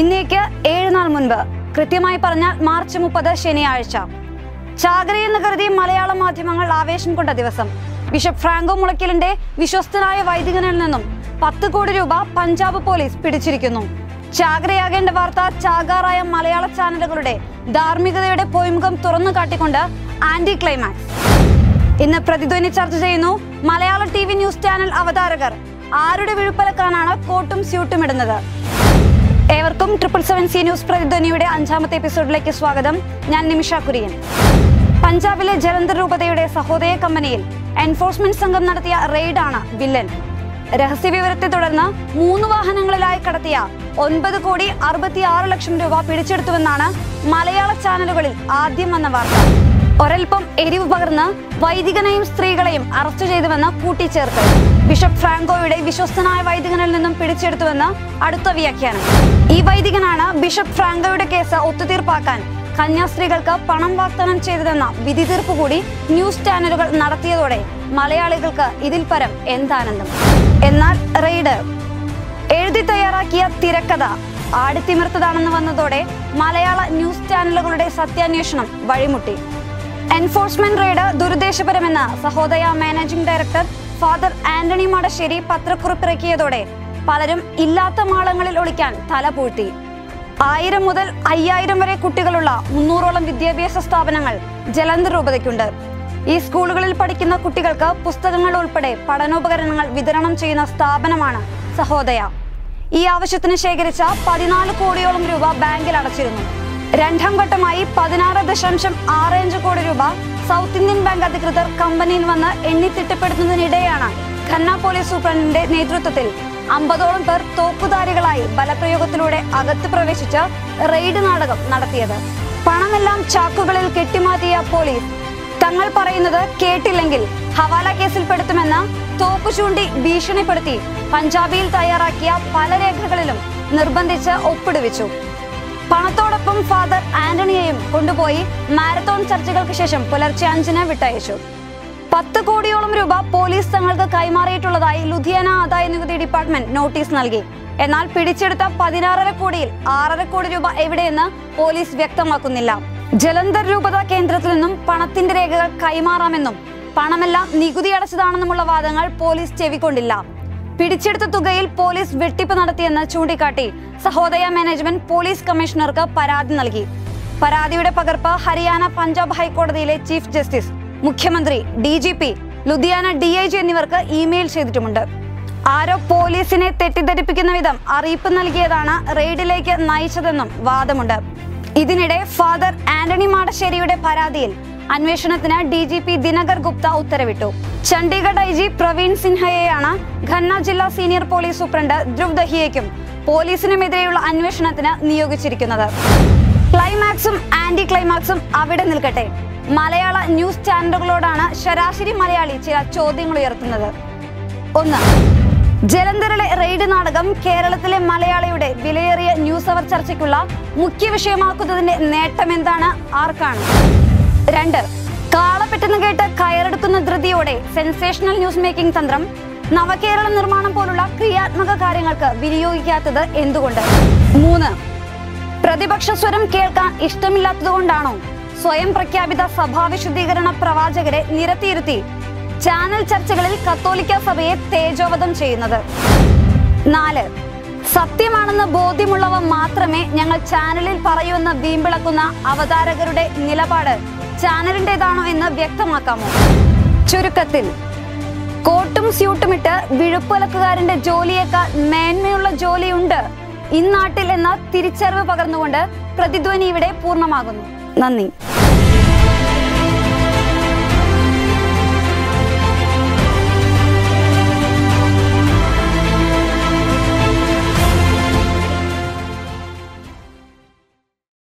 ഇന്നേക്ക് ഏഴ് നാൾ മുൻപ് കൃത്യമായി പറഞ്ഞാൽ മാർച്ച് മുപ്പത് ശനിയാഴ്ച. ചാകരി എന്ന് കരുതി മലയാള മാധ്യമങ്ങൾ ആവേശം കൊണ്ട ദിവസം. ബിഷപ്പ് ഫ്രാങ്കോ മുളയ്ക്കലിന്റെ വിശ്വസ്തനായ വൈദികനിൽ നിന്നും പത്ത് കോടി രൂപ പഞ്ചാബ് പോലീസ് പിടിച്ചിരിക്കുന്നു. ചാകരയാകേണ്ട വാർത്ത ചാകാറായ മലയാള ചാനലുകളുടെ ധാർമ്മികതയുടെ പൊയ്മുഖം തുറന്നു കാട്ടിക്കൊണ്ട് ആന്റി ക്ലൈമാക്സ്. ഇന്ന് പ്രതിധ്വനി ചർച്ച ചെയ്യുന്നു Malayala T V news channel അവതാരകർ. ആരുടെ വിഴുപ്പലക്കാനാണ് കോട്ടും സ്യൂട്ടും ഇടുന്നത്? ഏവർക്കും ട്രിപ്പിൾ സെവൻ സി ന്യൂസ് പ്രതിധ്വനിയുടെ അഞ്ചാമത്തെ എപ്പിസോഡിലേക്ക് സ്വാഗതം. ഞാൻ നിമിഷ കുര്യൻ. പഞ്ചാബിലെ ജലന്ധർ രൂപതയുടെ സഹോദയ കമ്പനിയിൽ എൻഫോഴ്സ്മെന്റ് സംഘം നടത്തിയ റെയ്ഡാണ് വില്ലൻ. രഹസ്യവിവരത്തെ തുടർന്ന് മൂന്ന് വാഹനങ്ങളിലായി കടത്തിയ ഒൻപത് കോടി അറുപത്തി ആറ് ലക്ഷം രൂപ പിടിച്ചെടുത്തുവെന്നാണ് മലയാള ചാനലുകളിൽ ആദ്യം വന്ന വാർത്ത. ഒരൽപ്പം എരിവ് പകർന്ന് വൈദികനെയും സ്ത്രീകളെയും അറസ്റ്റ് ചെയ്തുവെന്ന് കൂട്ടിച്ചേർത്തു ബിഷപ്പ് ഫ്രാങ്കോയുടെ വിശ്വസ്തനായ വൈദികനിൽ നിന്നും പിടിച്ചെടുത്തുവെന്ന് അടുത്ത വ്യാഖ്യാനം. ഈ വൈദികനാണ് ബിഷപ്പ് ഫ്രാങ്കോയുടെ കേസ് ഒത്തുതീർപ്പാക്കാൻ കന്യാസ്ത്രീകൾക്ക് പണം വാഗ്ദാനം ചെയ്തതെന്ന വിധി തീർപ്പ് കൂടി ന്യൂസ് ചാനലുകൾ നടത്തിയതോടെ മലയാളികൾക്ക് ഇതിൽ പരം എന്താനന്ദം. എന്നാൽ റെയ്ഡ് എഴുതി തയ്യാറാക്കിയ തിരക്കഥ ആടിത്തിമിർത്തതാണെന്ന് വന്നതോടെ മലയാള ന്യൂസ് ചാനലുകളുടെ സത്യാന്വേഷണം വഴിമുട്ടി. Enforcement raid ദുരുദ്ദേശപരമെന്ന് Sahodaya managing director father Antony Madassery പത്രക്കുറിപ്പിറക്കിയതോടെ പലരും ഇല്ലാത്ത മാളങ്ങളിൽ ഒളിക്കാൻ തല പൂഴ്ത്തി. ആയിരം മുതൽ അയ്യായിരം വരെ കുട്ടികളുള്ള മുന്നൂറോളം വിദ്യാഭ്യാസ സ്ഥാപനങ്ങൾ ജലന്ധർ രൂപതയ്ക്കുണ്ട് ഈ സ്കൂളുകളിൽ പഠിക്കുന്ന കുട്ടികൾക്ക് പുസ്തകങ്ങൾ ഉൾപ്പെടെ പഠനോപകരണങ്ങൾ വിതരണം ചെയ്യുന്ന സ്ഥാപനമാണ് സഹോദയ. ഈ ആവശ്യത്തിന് ശേഖരിച്ച പതിനാല് കോടിയോളം രൂപ ബാങ്കിൽ അടച്ചിരുന്നു. രണ്ടാം ഘട്ടമായി പതിനാറ് ദശാംശം ആറ് അഞ്ച് കോടി രൂപ സൗത്ത് ഇന്ത്യൻ ബാങ്ക് അധികൃതർ കമ്പനിയിൽ വന്ന് എണ്ണി തിട്ടപ്പെടുത്തുന്നതിനിടെയാണ് ഖന്ന പോലീസ് സൂപ്രണ്ടിന്റെ നേതൃത്വത്തിൽ അമ്പതോളം പേർ തോക്കുധാരികളായി ബലപ്രയോഗത്തിലൂടെ അകത്ത് പ്രവേശിച്ച് റെയ്ഡ് നാടകം നടത്തിയത്. പണമെല്ലാം ചാക്കുകളിൽ കെട്ടിമാറ്റിയ പോലീസ്. തങ്ങൾ പറയുന്നത് കേട്ടില്ലെങ്കിൽ ഹവാല കേസിൽപ്പെടുത്തുമെന്ന് തോക്കു ചൂണ്ടി ഭീഷണിപ്പെടുത്തി പഞ്ചാബിയിൽ തയ്യാറാക്കിയ പല രേഖകളിലും നിർബന്ധിച്ച് ഒപ്പിടുവിച്ചു. പണത്തോടൊപ്പം ഫാദർ ആന്റണിയെയും കൊണ്ടുപോയി മാരത്തോൺ ചർച്ചകൾക്ക് ശേഷം പുലർച്ചെ അഞ്ചിന് വിട്ടയച്ചു. പത്ത് കോടിയോളം രൂപ പോലീസ് തങ്ങൾക്ക് കൈമാറിയിട്ടുള്ളതായി ലുധിയാന ആദായ നികുതി ഡിപ്പാർട്ട്മെന്റ് നോട്ടീസ് നൽകി. എന്നാൽ പിടിച്ചെടുത്ത പതിനാറര കോടിയിൽ ആറര കോടി രൂപ എവിടെയെന്ന് പോലീസ് വ്യക്തമാക്കുന്നില്ല. ജലന്ധർ രൂപത കേന്ദ്രത്തിൽ നിന്നും പണത്തിന്റെ രേഖകൾ കൈമാറാമെന്നും പണമെല്ലാം നികുതി അടച്ചതാണെന്നുമുള്ള വാദങ്ങൾ പോലീസ് ചെവിക്കൊണ്ടില്ല. പിടിച്ചെടുത്ത തുകയിൽ പോലീസ് വെട്ടിപ്പ് നടത്തിയെന്ന് ചൂണ്ടിക്കാട്ടി സഹോദയ മാനേജ്മെന്റ് പോലീസ് കമ്മീഷണർക്ക് പരാതി നൽകി. പരാതിയുടെ പകർപ്പ് ഹരിയാന പഞ്ചാബ് ഹൈക്കോടതിയിലെ ചീഫ് ജസ്റ്റിസ് മുഖ്യമന്ത്രി D G P Ludhiana D I G എന്നിവർക്ക് ഇമെയിൽ ചെയ്തിട്ടുമുണ്ട്. ആരോ പോലീസിനെ തെറ്റിദ്ധരിപ്പിക്കുന്ന വിധം അറിയിപ്പ് നൽകിയതാണ് റെയ്ഡിലേക്ക് നയിച്ചതെന്നും വാദമുണ്ട്. ഇതിനിടെ ഫാദർ ആന്റണി മാടശ്ശേരിയുടെ പരാതിയിൽ അന്വേഷണത്തിന് D G P Dinkar Gupta ഉത്തരവിട്ടു. ചണ്ഡീഗഡ് ഐ ജി പ്രവീൺ സിൻഹയെയാണ് ഖന്ന ജില്ലാ സീനിയർ പോലീസ് സൂപ്രണ്ട് ധ്രുവ് ദഹിയയ്ക്കും പോലീസിനുമെതിരെയുള്ള അന്വേഷണത്തിന് നിയോഗിച്ചിരിക്കുന്നത്. ക്ലൈമാക്സും ആന്റി ക്ലൈമാക്സും അവിടെ നിൽക്കട്ടെ. മലയാള ന്യൂസ് ചാനലുകളോടാണ് ശരാശരി മലയാളി ചില ചോദ്യങ്ങൾ ഉയർത്തുന്നത്. ഒന്ന് ജലന്ധറിലെ റെയ്ഡ് നാടകം കേരളത്തിലെ മലയാളിയുടെ വിലയേറിയ ന്യൂസ് അവർ ചർച്ചയ്ക്കുള്ള മുഖ്യ വിഷയമാക്കുന്നതിന്റെ നേട്ടം എന്താണ്? ആർക്കാണ്? രണ്ട് കാളപ്പെട്ടെന്ന് കേട്ട് കയറെടുക്കുന്ന ധൃതിയോടെ സെൻസേഷണൽ ന്യൂസ് മേക്കിംഗ് തന്ത്രം നവകേരള നിർമ്മാണം പോലുള്ള ക്രിയാത്മക കാര്യങ്ങൾക്ക് വിനിയോഗിക്കാത്തത് എന്തുകൊണ്ട്? മൂന്ന് പ്രതിപക്ഷ സ്വരം കേൾക്കാൻ ഇഷ്ടമില്ലാത്തതുകൊണ്ടാണോ സ്വയം പ്രഖ്യാപിത സഭാവിശുദ്ധീകരണ പ്രവാചകരെ നിരത്തിയിരുത്തി ചാനൽ ചർച്ചകളിൽ കത്തോലിക്ക സഭയെ തേജോവധം ചെയ്യുന്നത്. നാല് സത്യമാണെന്ന് ബോധ്യമുള്ളവ മാത്രമേ ഞങ്ങൾ ചാനലിൽ പറയൂവെന്ന് വീമ്പിളക്കുന്ന അവതാരകരുടെ നിലപാട്. ചാനലിന്റെതാണോ എന്ന് വ്യക്തമാക്കാമോ? ചുരുക്കത്തിൽ കോട്ടും സ്യൂട്ടും സ്യൂട്ടുമിട്ട് വിഴുപ്പലക്കുകാരന്റെ ജോലിയേക്കാൾ മേന്മയുള്ള ജോലിയുണ്ട് ഇന്നാട്ടിൽ എന്ന തിരിച്ചറിവ് പകർന്നുകൊണ്ട് പ്രതിധ്വനി ഇവിടെ പൂർണമാകുന്നു. നന്ദി.